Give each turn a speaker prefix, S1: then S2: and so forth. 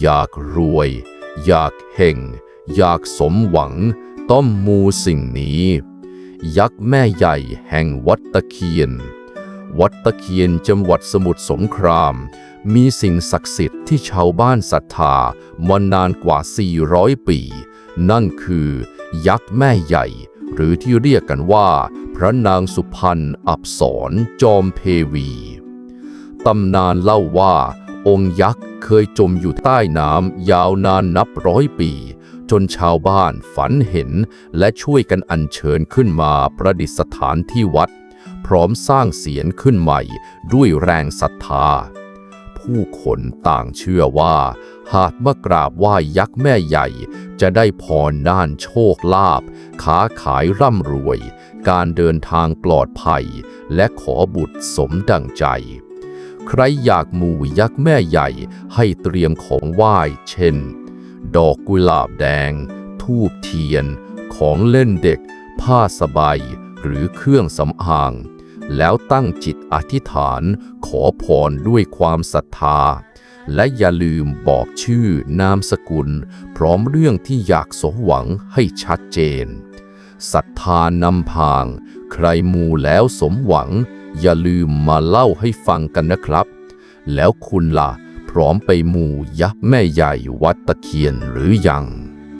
S1: อยากรวย อยากเห่งอยากสมหวัง ต้องมูสิ่งนี้ ยักษ์แม่ใหญ่แห่งวัดตะเคียน วัดตะเคียนจังหวัดสมุทรสงคราม มีสิ่งศักดิ์สิทธิ์ที่ชาวบ้านศรัทธามานานกว่า 400 ปี นั่นคือ ยักษ์แม่ใหญ่ หรือที่เรียกกันว่า พระนางสุพรรณอับสรจอมเพวีตำนานเล่าว่า องค์ยักษ์เคยจมอยู่ใต้น้ำยาวนานนับร้อยปี จนชาวบ้านฝันเห็นและช่วยกันอัญเชิญขึ้นมาประดิษฐานที่วัด พร้อมสร้างเสียนขึ้นใหม่ด้วยแรงศรัทธา ผู้คนต่างเชื่อว่า หากมากราบไหว้ยักษ์แม่ใหญ่ จะได้พรด้านโชคลาภค้าขายร่ำรวย การเดินทางปลอดภัย และขอบุตรสมดังใจ ใครอยากมูยักษ์แม่ใหญ่ให้เตรียมของไหว้ เช่น ดอกกุหลาบแดง ทูบเทียน ของเล่นเด็ก ผ้าสบาย หรือเครื่องสำอาง แล้วตั้งจิตอธิษฐานขอพรด้วยความศรัทธา และอย่าลืมบอกชื่อนามสกุล พร้อมเรื่องที่อยากสมหวังให้ชัดเจนศรัทธานำพาง ใครมูแล้วสมหวัง อย่าลืมมาเล่าให้ฟังกันนะครับ แล้วคุณล่ะพร้อมไปมูยักษ์แม่ใหญ่วัดตะเคียนหรือยัง